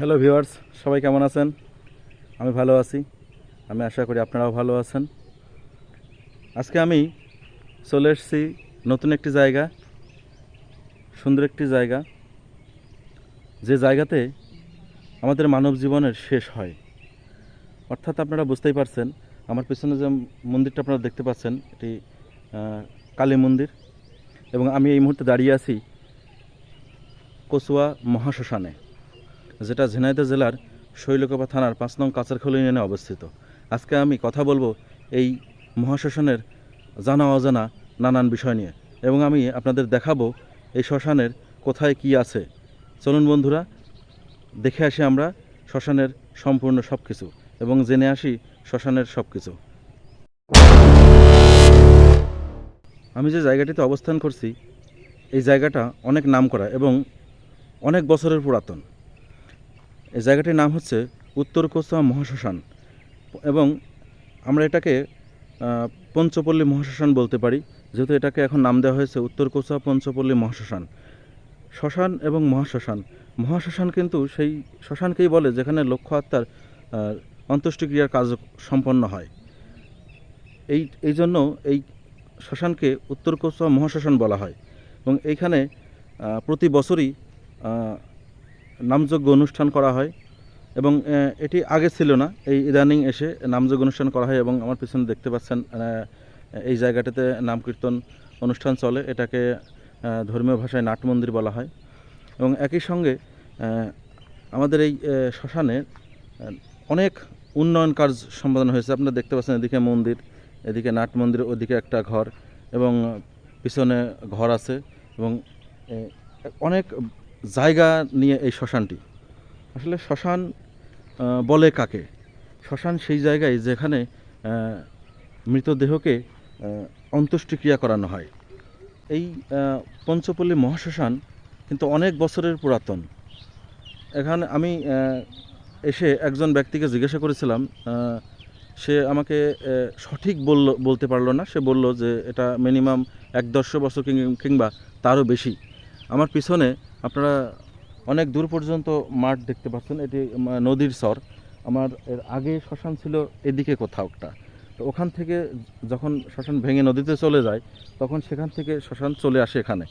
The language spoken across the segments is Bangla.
হ্যালো ভিউয়ার্স সবাই কেমন আছেন? আমি ভালো আছি। আমি আশা করি আপনারাও ভালো আছেন। আজকে আমি চলে এসেছি নতুন একটি জায়গা, সুন্দর একটি জায়গা, যে জায়গাতে আমাদের মানব জীবনের শেষ হয়। অর্থাৎ আপনারা বুঝতেই পারছেন, আমার পেছনে যে মন্দিরটা আপনারা দেখতে পাচ্ছেন, এটি কালী মন্দির। এবং আমি এই মুহূর্তে দাঁড়িয়ে আছি কচুয়া মহাশ্মশানে। যেটা ঝিনাইদহ জেলার শৈলকপা থানার পাঁচ নং কাছারখোল ইউনিয়নে অবস্থিত। আজকে আমি কথা বলব এই মহাশ্মশানের জানা অজানা নানান বিষয় নিয়ে এবং আমি আপনাদের দেখাবো এই শ্মশানের কোথায় কি আছে। চলুন বন্ধুরা, দেখে আসি আমরা শ্মশানের সম্পূর্ণ সব কিছু এবং জেনে আসি শ্মশানের সব কিছু আমি যে জায়গাটিতে অবস্থান করছি, এই জায়গাটা অনেক নাম করা এবং অনেক বছরের পুরাতন। এই জায়গাটির নাম হচ্ছে উত্তর কোচা মহাশ্মশান এবং আমরা এটাকে পঞ্চপল্লী মহাশ্মশান বলতে পারি, যেহেতু এটাকে এখন নাম দেওয়া হয়েছে উত্তর কোচা পঞ্চপল্লী মহাশ্মশান। শ্মশান এবং মহাশ্মশান মহাশ্মশান কিন্তু সেই শ্মশানকেই বলে যেখানে লক্ষ্য আত্মার অন্ত্যেষ্টিক্রিয়ার কাজ সম্পন্ন হয়। এই এই জন্য এই শ্মশানকে উত্তর কোচা মহাশ্মশান বলা হয় এবং এইখানে প্রতি বছরই নামযজ্ঞ অনুষ্ঠান করা হয় এবং এটি আগে ছিল না। এই ইদানিং এসে নামযজ্ঞ অনুষ্ঠান করা হয় এবং আমার পিছনে দেখতে পাচ্ছেন এই জায়গাটাতে নাম কীর্তন অনুষ্ঠান চলে। এটাকে ধর্মীয় ভাষায় নাট মন্দির বলা হয়। এবং একই সঙ্গে আমাদের এই আহ, শ্মশানে অনেক উন্নয়ন কাজ সম্পাদন হয়েছে। আপনারা দেখতে পাচ্ছেন এদিকে মন্দির এদিকে নাট মন্দির ওদিকে একটা ঘর এবং পিছনে ঘর আছে এবং অনেক জায়গা নিয়ে এই শ্মশানটি। আসলে শ্মশান বলে কাকে? শ্মশান সেই জায়গায় যেখানে মৃতদেহকে অন্ত্যেষ্টিক্রিয়া করানো হয়। এই পঞ্চপল্লী মহাশ্মশান কিন্তু অনেক বছরের পুরাতন। এখানে আমি এসে একজন ব্যক্তিকে জিজ্ঞাসা করেছিলাম সে আমাকে সঠিক বলল, বলতে পারল না। সে বলল যে এটা মিনিমাম এক দশ বছর কিংবা তারও বেশি। আমার পিছনে আপনারা অনেক দূর পর্যন্ত মাঠ দেখতে পাচ্ছেন, এটি নদীর স্বর। আমার এর আগে শ্মশান ছিল এদিকে কোথাও একটা। তো ওখান থেকে যখন শ্মশান ভেঙে নদীতে চলে যায়, তখন সেখান থেকে শ্মশান চলে আসে এখানে।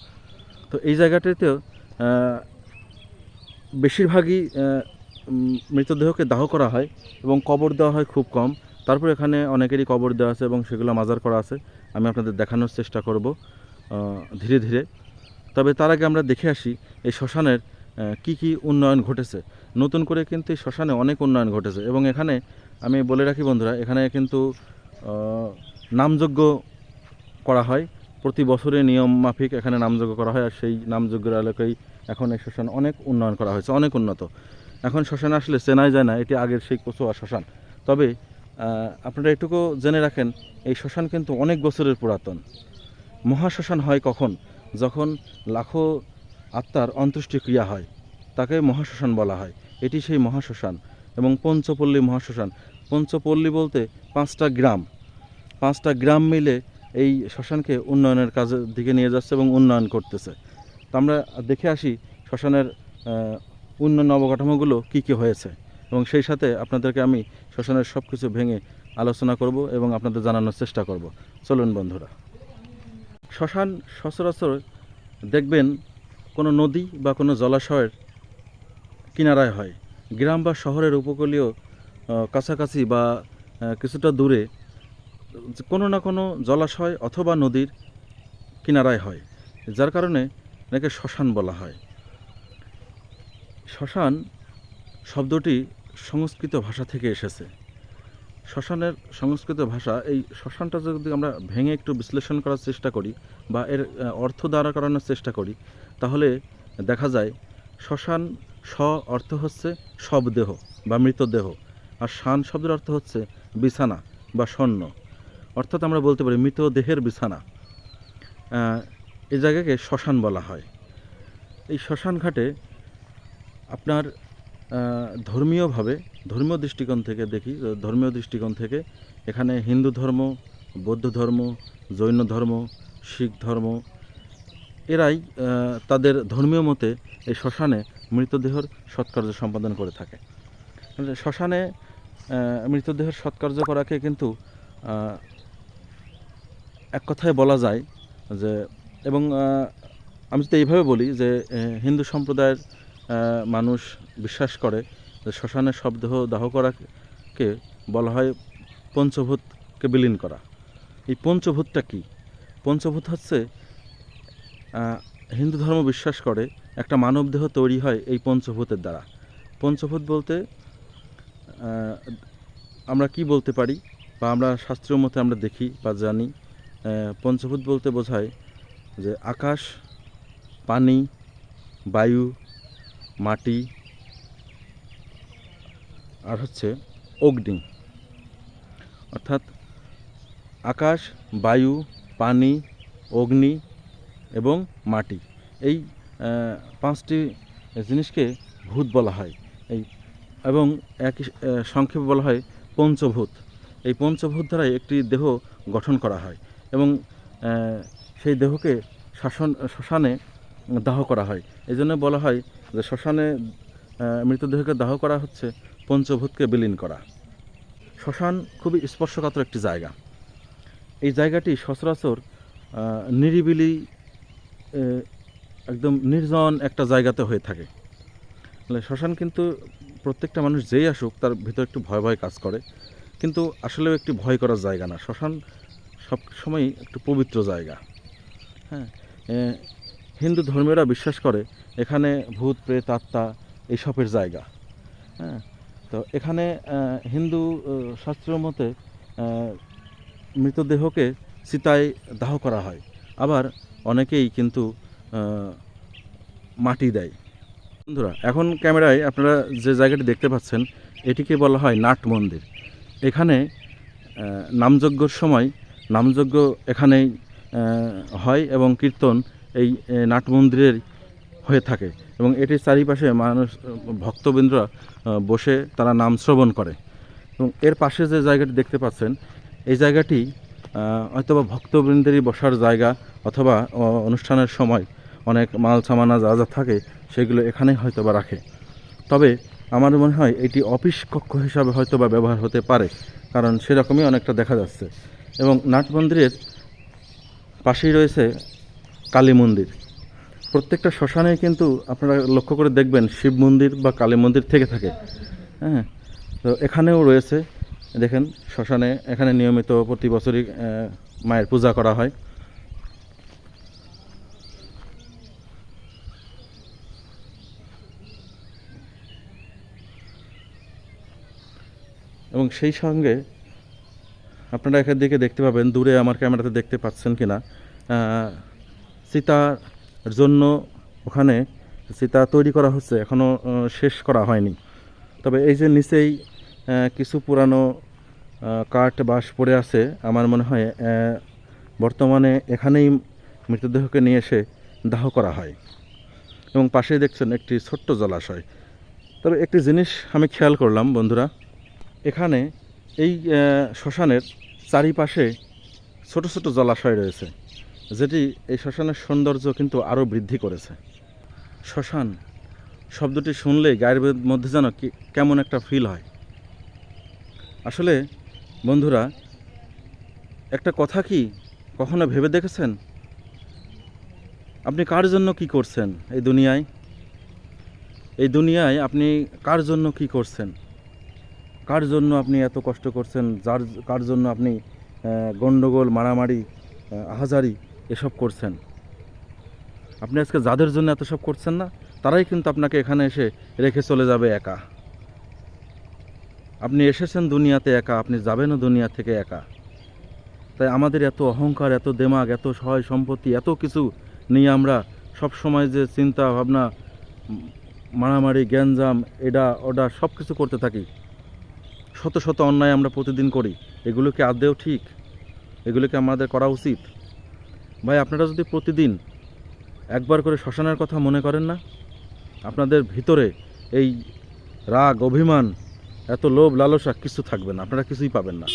তো এই জায়গাটিতেও বেশিরভাগই মৃতদেহকে দাহ করা হয় এবং কবর দেওয়া হয় খুব কম। তারপর এখানে অনেকেরই কবর দেওয়া আছে এবং সেগুলো মাজার করা আছে। আমি আপনাদের দেখানোর চেষ্টা করব ধীরে ধীরে। তবে তার আগে আমরা দেখে আসি এই শ্মশানের কি কি উন্নয়ন ঘটেছে। নতুন করে কিন্তু এই শ্মশানে অনেক উন্নয়ন ঘটেছে এবং এখানে আমি বলে রাখি বন্ধুরা, এখানে কিন্তু নামযজ্ঞ করা হয়। প্রতি বছরে নিয়ম মাফিক এখানে নামযজ্ঞ করা হয় আর সেই নামযজ্ঞের এলাকায় এখন এই শ্মশান অনেক উন্নয়ন করা হয়েছে, অনেক উন্নত। এখন শ্মশানে আসলে চেনাই যায় না, এটি আগের সেই কচুয়া শ্মশান। তবে আপনারা এটুকু জেনে রাখেন, এই শ্মশান কিন্তু অনেক বছরের পুরাতন। মহাশ্মশান হয় কখন? যখন লাখো আত্মার অন্ত্যেষ্টিক্রিয়া হয়, তাকে মহাশ্মশান বলা হয়। এটি সেই মহাশ্মশান এবং পঞ্চপল্লী মহাশ্মশান। পঞ্চপল্লী বলতে পাঁচটা গ্রাম। পাঁচটা গ্রাম মিলে এই শ্মশানকে উন্নয়নের কাজের দিকে নিয়ে যাচ্ছে এবং উন্নয়ন করতেছে। তো আমরা দেখে আসি শ্মশানের উন্নয়ন অবকাঠামোগুলো কী কী হয়েছে এবং সেই সাথে আপনাদেরকে আমি শ্মশানের সব কিছু ভেঙে আলোচনা করব এবং আপনাদের জানানোর চেষ্টা করব। চলুন বন্ধুরা। শ্মশান সচরাচর দেখবেন কোনো নদী বা কোনো জলাশয়ের কিনারায় হয়। গ্রাম বা শহরের উপকূলীয় কাছাকাছি বা কিছুটা দূরে কোনো না কোনো জলাশয় অথবা নদীর কিনারায় হয়, যার কারণে এটাকে শ্মশান বলা হয়। শ্মশান শব্দটি সংস্কৃত ভাষা থেকে এসেছে। শ্মশানের সংস্কৃত ভাষা, এই শ্মশানটা যদি আমরা ভেঙে একটু বিশ্লেষণ করার চেষ্টা করি বা এর অর্থ দ্বারা করানোর চেষ্টা করি, তাহলে দেখা যায় শ্মশান স অর্থ হচ্ছে শবদেহ বা মৃতদেহ আর শান শব্দের অর্থ হচ্ছে বিছানা বা স্বর্ণ। অর্থাৎ আমরা বলতে পারি মৃতদেহের বিছানা। এই জায়গাকে শ্মশান বলা হয়। এই শ্মশান ঘাটে আপনার ধর্মীয়ভাবে, ধর্মীয় দৃষ্টিকোণ থেকে দেখি ধর্মীয় দৃষ্টিকোণ থেকে এখানে হিন্দু ধর্ম, বৌদ্ধ ধর্ম, জৈন ধর্ম, শিখ ধর্ম, এরাই তাদের ধর্মীয় মতে এই শ্মশানে মৃতদেহর সৎকার্য সম্পাদন করে থাকে। শ্মশানে মৃতদেহের সৎকার্য করাকে কিন্তু এক কথায় বলা যায় যে, এবং আমি যদি এইভাবে বলি যে হিন্দু সম্প্রদায়ের মানুষ বিশ্বাস করে যে শ্মশানে শবদেহ দাহ করাকে বলা হয় পঞ্চভূতকে বিলীন করা। এই পঞ্চভূতটা কি? পঞ্চভূত হচ্ছে হিন্দু ধর্ম বিশ্বাস করে একটা মানবদেহ তৈরি হয় এই পঞ্চভূতের দ্বারা। পঞ্চভূত বলতে আমরা কি বলতে পারি বা আমরা শাস্ত্রীয় মতে আমরা দেখি বা জানি? পঞ্চভূত বলতে বোঝায় যে আকাশ, পানি, বায়ু মাটি আর হচ্ছে অগ্নি। অর্থাৎ আকাশ, বায়ু, পানি, অগ্নি এবং মাটি। এই পাঁচটি জিনিসকে ভূত বলা হয়। এই, এবং একই সংক্ষেপে বলা হয় পঞ্চভূত। এই পঞ্চভূত দ্বারাই একটি দেহ গঠন করা হয় এবং সেই দেহকে শাসন, শ্মশানে দাহ করা হয়। এই জন্য বলা হয় যে শ্মশানে মৃতদেহকে দাহ করা হচ্ছে, পঞ্চভূতকে বিলীন করা। শ্মশান খুবই স্পর্শকাতর একটি জায়গা। এই জায়গাটি সচরাচর নিরিবিলি একদম নির্জন একটা জায়গাতে হয়ে থাকে। শ্মশান কিন্তু প্রত্যেকটা মানুষ যেই আসুক, তার ভিতর একটু ভয় ভয় কাজ করে। কিন্তু আসলেও একটি ভয় করার জায়গা না। শ্মশান সব সময় একটু পবিত্র জায়গা। হ্যাঁ হিন্দু ধর্মীয়রা বিশ্বাস করে, এখানে ভূত, প্রেত, আত্মা এইসবের জায়গা। হ্যাঁ? তো এখানে হিন্দু শাস্ত্র মতে মৃতদেহকে চিতায় দাহ করা হয়। আবার অনেকেই কিন্তু মাটি দেয়। বন্ধুরা, এখন ক্যামেরায় আপনারা যে জায়গাটি দেখতে পাচ্ছেন, এটিকে বলা হয় নাট মন্দির। এখানে নামযজ্ঞর সময়, নামযজ্ঞ এখানেই হয় এবং কীর্তন এই নাট মন্দিরের হয়ে থাকে এবং এটির চারিপাশে মানুষ ভক্তবৃন্দরা বসে তারা নাম শ্রবণ করে। এবং এর পাশে যে জায়গাটি দেখতে পাচ্ছেন, এই জায়গাটি হয়তোবা ভক্তবৃন্দেরই বসার জায়গা অথবা অনুষ্ঠানের সময় অনেক মাল সামানা যা যা থাকে সেগুলো এখানেই হয়তোবা রাখে। তবে আমার মনে হয় এটি অফিস কক্ষ হিসাবে হয়তোবা ব্যবহার হতে পারে, কারণ সেরকমই অনেকটা দেখা যাচ্ছে। এবং নাট মন্দিরের পাশেই রয়েছে কালী মন্দির। প্রত্যেকটা শ্মশানে কিন্তু আপনারা লক্ষ্য করে দেখবেন শিব মন্দির বা কালী মন্দির থেকে থাকে। হ্যাঁ? তো এখানেও রয়েছে, দেখেন, শ্মশানে এখানে নিয়মিত প্রতি বছরই মায়ের পূজা করা হয়। এবং সেই সঙ্গে আপনারা এখান দিকে দেখতে পাবেন, দূরে আমার ক্যামেরাতে দেখতে পাচ্ছেন কিনা। সীতার জন্য ওখানে সীতা তৈরি করা হচ্ছে এখনও শেষ করা হয়নি। তবে এই যে নিচেই কিছু পুরানো কাঠ বাঁশ পড়ে আছে, আমার মনে হয় বর্তমানে এখানেই মৃতদেহকে নিয়ে এসে দাহ করা হয়। এবং পাশেই দেখছেন একটি ছোট্ট জলাশয়। তবে একটি জিনিস আমি খেয়াল করলাম, বন্ধুরা, এখানে এই শ্মশানের চারিপাশে ছোট ছোট জলাশয় রয়েছে। যেটি এই শ্মশানের সৌন্দর্য কিন্তু আরও বৃদ্ধি করেছে। শ্মশান শব্দটি শুনলেই গায়ের মধ্যে যেন কেমন একটা ফিল হয়। আসলে বন্ধুরা একটা কথা কি কখনো ভেবে দেখেছেন? আপনি কার জন্য কি করছেন এই দুনিয়ায়? এই দুনিয়ায় আপনি কার জন্য কি করছেন? কার জন্য আপনি এত কষ্ট করছেন? যার কার জন্য আপনি গণ্ডগোল মারামারি আহ, আহাজারি এসব করছেন। আপনি আজকে যাদের জন্য এত সব করছেন না, তারাই কিন্তু আপনাকে এখানে এসে রেখে চলে যাবে একা। আপনি এসেছেন দুনিয়াতে একা, আপনি যাবেনও দুনিয়া থেকে একা। তাই আমাদের এত অহংকার, এত দেমাগ, এত সহায় সম্পত্তি, এত কিছু নিয়ে আমরা সব সময় যে চিন্তা, ভাবনা, মারামারি, গ্যাঞ্জাম, এডা, ওডা সব কিছু করতে থাকি। শত শত অন্যায় আমরা প্রতিদিন করি। এগুলো কি আদৌ ঠিক? এগুলোকে আমাদের করা উচিত? ভাই, আপনারা যদি প্রতিদিন একবার করে শ্মশানের কথা মনে করেন না, আপনাদের ভিতরে এই রাগ, অভিমান, এত লোভ, লালসা কিছু থাকবে না, আপনারা কিছুই পাবেন না।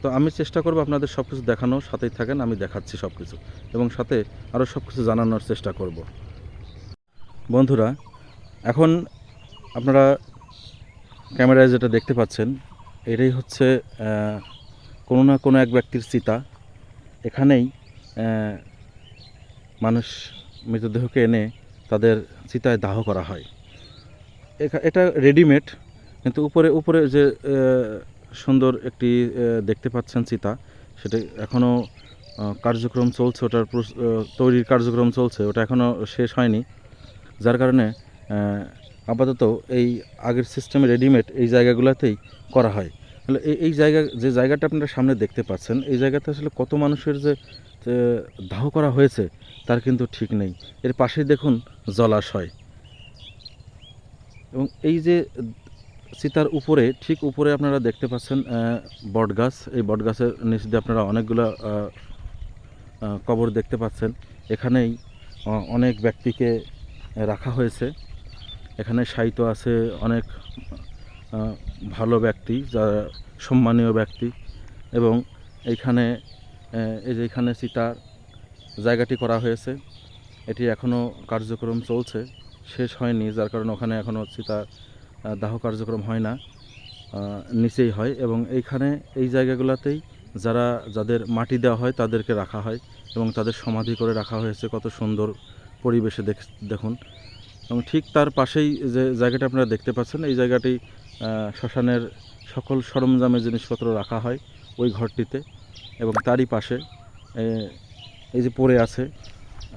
তো আমি চেষ্টা করব আপনাদের সব কিছু দেখানো সাথেই থাকেন, আমি দেখাচ্ছি সব কিছু এবং সাথে আরও সব কিছু জানানোর চেষ্টা করব। বন্ধুরা, এখন আপনারা ক্যামেরায় যেটা দেখতে পাচ্ছেন, এটাই হচ্ছে কোনো না কোনো এক ব্যক্তির চিতা। এখানেই মানুষ মৃতদেহকে এনে তাদের চিতায় দাহ করা হয়। এটা রেডিমেড কিন্তু উপরে উপরে যে সুন্দর একটি দেখতে পাচ্ছেন চিতা, সেটা এখনও কার্যক্রম চলছে, ওটার তৈরির কার্যক্রম চলছে, ওটা এখনও শেষ হয়নি। যার কারণে আপাতত এই আগের সিস্টেমে রেডিমেড এই জায়গাগুলোতেই করা হয়। তাহলে এই জায়গা, যে জায়গাটা আপনারা সামনে দেখতে পাচ্ছেন, এই জায়গাতে আসলে কত মানুষের যে দাহ করা হয়েছে, তার কিন্তু ঠিক নেই। এর পাশেই দেখুন জলাশয়। এবং এই যে সীতার উপরে, ঠিক উপরে আপনারা দেখতে পাচ্ছেন বটগাছ। এই বটগাছের নিচ দিয়ে আপনারা অনেকগুলো কবর দেখতে পাচ্ছেন। এখানেই অনেক ব্যক্তিকে রাখা হয়েছে। এখানে সাহিত্য আছে অনেক ভালো ব্যক্তি, যারা সম্মানীয় ব্যক্তি। এবং এইখানে এই যে এখানে সীতার জায়গাটি করা হয়েছে, এটি এখনও কার্যক্রম চলছে, শেষ হয়নি, যার কারণে ওখানে এখনও সীতা দাহ কার্যক্রম হয় না নিচেই হয় এবং এইখানে এই জায়গাগুলোতেই যারা, যাদের মাটি দেওয়া হয় তাদেরকে রাখা হয় এবং তাদের সমাধি করে রাখা হয়েছে, কত সুন্দর পরিবেশে দেখ, দেখুন। এবং ঠিক তার পাশেই যে জায়গাটা আপনারা দেখতে পাচ্ছেন, এই জায়গাটি শ্মশানের সকল সরঞ্জামের জিনিসপত্র রাখা হয় ওই ঘরটিতে। এবং তারই পাশে এই যে পড়ে আছে।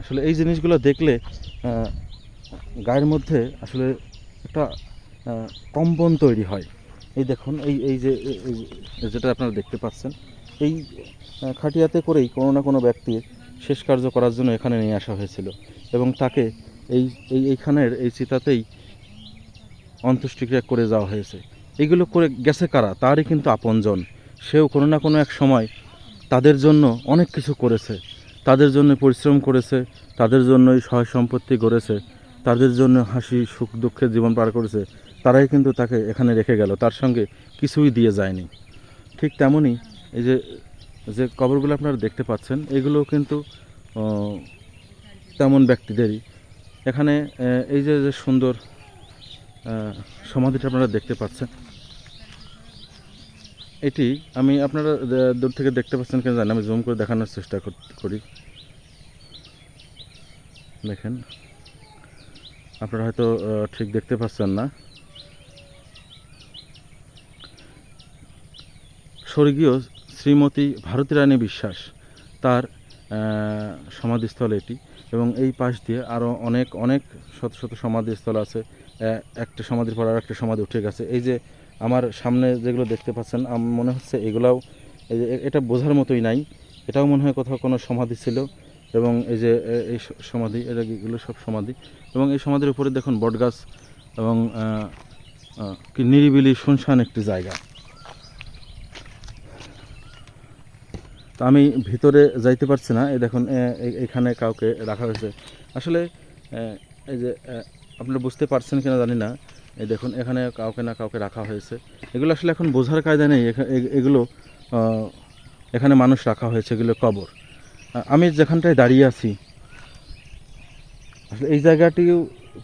আসলে এই জিনিসগুলো দেখলে গায়ের মধ্যে আসলে একটা কম্পন তৈরি হয়। এই দেখুন, এই এই যে যেটা আপনারা দেখতে পাচ্ছেন, এই খাটিয়াতে করেই কোনো না কোনো ব্যক্তির শেষ কার্য করার জন্য এখানে নিয়ে আসা হয়েছিল। এবং তাকে এই এই, এইখানের, এই চিতাতেই অন্ত্যেষ্টিক্রিয়া করে যাওয়া হয়েছে। এগুলো করে গেছে কারা? তারই কিন্তু আপনজন। সেও কোনো না কোনো এক সময় তাদের জন্য অনেক কিছু করেছে। তাদের জন্য পরিশ্রম করেছে, তাদের জন্যই সহায় সম্পত্তি গড়েছে, তাদের জন্য হাসি, সুখ দুঃখের জীবন পার করেছে। তারাই কিন্তু তাকে এখানে রেখে গেল, তার সঙ্গে কিছুই দিয়ে যায়নি। ঠিক তেমনই এই যে যে কবরগুলো আপনারা দেখতে পাচ্ছেন, এগুলো কিন্তু তেমন ব্যক্তিদেরই। এখানে এই যে যে সুন্দর সমাধিটা আপনারা দেখতে পাচ্ছেন। এটি আমি আপনারা দূর থেকে দেখতে পাচ্ছেন কেন জানি আমি জুম করে দেখানোর চেষ্টা করি দেখেন। আপনারা হয়তো ঠিক দেখতে পাচ্ছেন না। স্বর্গীয় শ্রীমতী ভারতী রানী বিশ্বাস, তার সমাধিস্থল এটি এবং এই পাশ দিয়ে আরও অনেক অনেক শত শত সমাধিস্থল আছে। একটা সমাধির পর আর একটা সমাধি উঠে গেছে। এই যে আমার সামনে যেগুলো দেখতে পাচ্ছেন মনে হচ্ছে এগুলাও এটা বোঝার মতোই নাই। এটাও মনে হয় কোথাও কোনো সমাধি ছিল এবং এই যে এই সমাধি এটা এগুলো সব সমাধি। এবং এই সমাধির উপরে দেখুন বটগাছ এবং নিরিবিলি শুনশান একটি জায়গা। তো আমি ভিতরে যাইতে পারছি না। এই দেখুন এখানে কাউকে রাখা হয়েছে। আসলে এই যে আপনারা বুঝতে পারছেন কিনা জানি না। এই দেখুন, এখানে কাউকে না কাউকে রাখা হয়েছে। এগুলো আসলে এখন বোঝার কায়দা নেই। এগুলো এখানে মানুষ রাখা হয়েছে, এগুলো কবর। আমি যেখানটায় দাঁড়িয়ে আছি, আসলে এই জায়গাটিও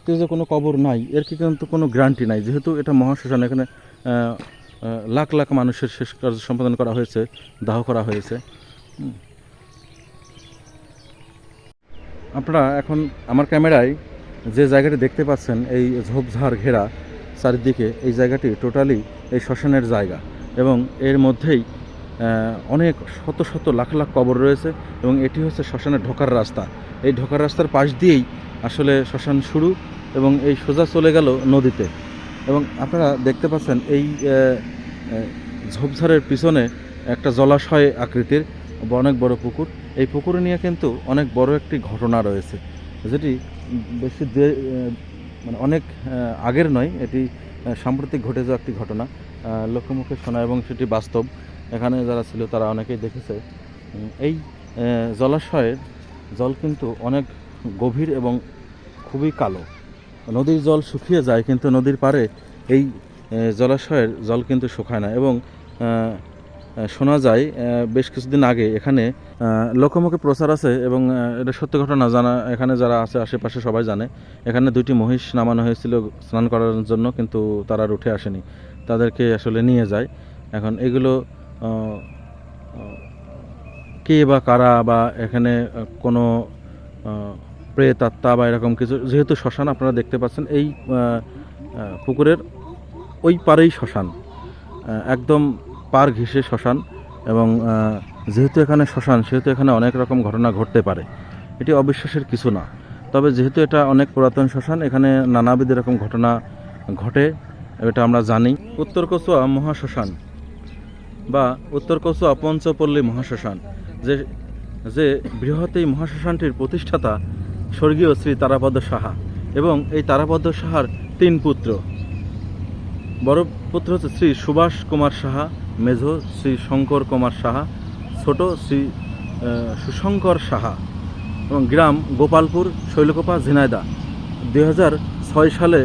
তে যে কোনো কবর নাই, এর কি কিন্তু কোনো গ্যারান্টি নাই। যেহেতু এটা মহাশ্মশান, এখানে লাখ লাখ মানুষের শেষ কার্য সম্পাদন করা হয়েছে, দাহ করা হয়েছে। আপনারা এখন আমার ক্যামেরায় যে জায়গাটি দেখতে পাচ্ছেন, এই ঝোপঝাড় ঘেরা চারিদিকে, এই জায়গাটি টোটালি এই শ্মশানের জায়গা এবং এর মধ্যেই অনেক শত শত লাখ লাখ কবর রয়েছে এবং এটি হচ্ছে শ্মশানের ঢোকার রাস্তা। এই ঢোকার রাস্তার পাশ দিয়েই আসলে শ্মশান শুরু এবং এই সোজা চলে গেল নদীতে। এবং আপনারা দেখতে পাচ্ছেন, এই ঝোপঝাড়ের পিছনে একটা জলাশয় আকৃতির অনেক বড় পুকুর। এই পুকুর নিয়ে কিন্তু অনেক বড় একটি ঘটনা রয়েছে, যেটি বেশি মানে অনেক আগের নয়, এটি সাম্প্রতিক ঘটে যাওয়া একটি ঘটনা। লোকমুখে শোনা এবং সেটি বাস্তব। এখানে যারা ছিল তারা অনেকেই দেখেছে। এই জলাশয়ের জল কিন্তু অনেক গভীর এবং খুবই কালো। নদীর জল শুকিয়ে যায়, কিন্তু নদীর পাড়ে এই জলাশয়ের জল কিন্তু শুকায় না এবং শোনা যায় বেশ কিছুদিন আগে এখানে লোকমুখে প্রচার আছে এবং এটা সত্য ঘটনা জানা, এখানে যারা আছে, আশেপাশে সবাই জানে। এখানে দুইটি মহিষ নামানো হয়েছিল স্নান করার জন্য, কিন্তু তারা আর উঠে আসেনি। তাদেরকে আসলে নিয়ে যায়। এখন এগুলো কে বা কারা বা এখানে কোনো প্রেত, আত্মা বা এরকম কিছু, যেহেতু শ্মশান আপনারা দেখতে পাচ্ছেন, এই পুকুরের ওই পারেই শ্মশান। একদম পার ঘেঁষে শ্মশান এবং যেহেতু এখানে শ্মশান, সেহেতু এখানে অনেক রকম ঘটনা ঘটতে পারে। এটি অবিশ্বাসের কিছু না। তবে যেহেতু এটা অনেক পুরাতন শ্মশান, এখানে নানাবিধ এরকম ঘটনা ঘটে, এটা আমরা জানি। উত্তর কচুয়া মহাশ্মশান বা উত্তর কচুয়া পঞ্চপল্লী মহাশ্মশান, যে যে বৃহৎ এই মহাশ্মশানটির প্রতিষ্ঠাতা স্বর্গীয় শ্রী তারাপদ সাহা এবং এই তারাপদ সাহার তিন পুত্র। বড় পুত্র হচ্ছে শ্রী সুভাষ কুমার সাহা, মেঝো শ্রী শঙ্কর কুমার সাহা, ছোট শ্রী সুশঙ্কর সাহা এবং গ্রাম গোপালপুর, শৈলকোপা, ঝিনাইদা। দুই সালে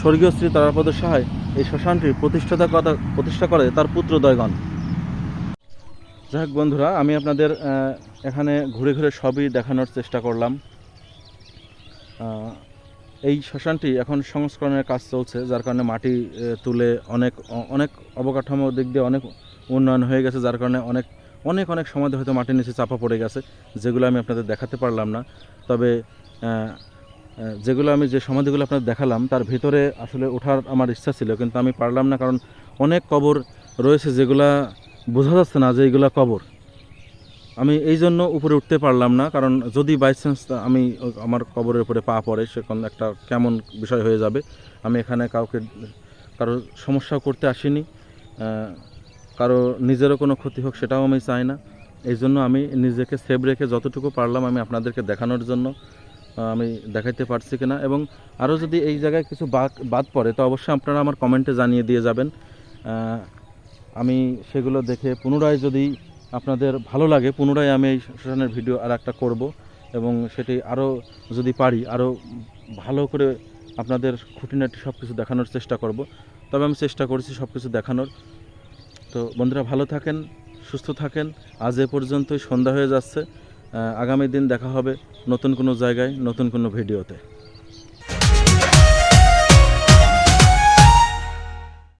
স্বর্গীয় শ্রী তারাপদ সাহায় এই শ্মশানটির প্রতিষ্ঠাতা কথা, প্রতিষ্ঠা করে তার পুত্র দয়গণ। যাই হোক বন্ধুরা, আমি আপনাদের এখানে ঘুরে ঘুরে সবই দেখানোর চেষ্টা করলাম। এই শ্মশানটি এখন সংস্করণের কাজ চলছে, যার কারণে মাটি তুলে অনেক অনেক অবকাঠামো দিক দিয়ে অনেক উন্নয়ন হয়ে গেছে, যার কারণে অনেক অনেক অনেক সময় হয়তো মাটির নিচে চাপা পড়ে গেছে, যেগুলো আমি আপনাদের দেখাতে পারলাম না। তবে যেগুলো আমি যে সমাধিগুলো আপনাদের দেখালাম, তার ভিতরে আসলে ওঠার আমার ইচ্ছা ছিল, কিন্তু আমি পারলাম না, কারণ অনেক কবর রয়েছে যেগুলা বোঝা যাচ্ছে না যে এইগুলা কবর। আমি এই জন্য উপরে উঠতে পারলাম না, কারণ যদি বাই চান্স আমি আমার কবরের উপরে পা পড়ে, সেখানে একটা কেমন বিষয় হয়ে যাবে। আমি এখানে কাউকে, কারও সমস্যাও করতে আসিনি কারও নিজেরও কোনো ক্ষতি হোক সেটাও আমি চাই না। এই জন্য আমি নিজেকে সেভ রেখে যতটুকু পারলাম আমি আপনাদেরকে দেখানোর জন্য আমি দেখাইতে পারছি কিনা। এবং আরও যদি এই জায়গায় কিছু বাদ বাদ পড়ে, তো অবশ্যই আপনারা আমার কমেন্টে জানিয়ে দিয়ে যাবেন। আমি সেগুলো দেখে পুনরায় যদি আপনাদের ভালো লাগে, পুনরায় আমি এই শ্মশানের ভিডিও আর একটা করব এবং সেটি আরও যদি পারি, আরও ভালো করে আপনাদের খুঁটিনাটি সব কিছু দেখানোর চেষ্টা করব। তবে আমি চেষ্টা করছি সব কিছু দেখানোর। তো বন্ধুরা, ভালো থাকেন, সুস্থ থাকেন। আজ এ পর্যন্তই সন্ধ্যা হয়ে যাচ্ছে। আগামী দিন দেখা হবে নতুন কোনো জায়গায়, নতুন কোনো ভিডিওতে।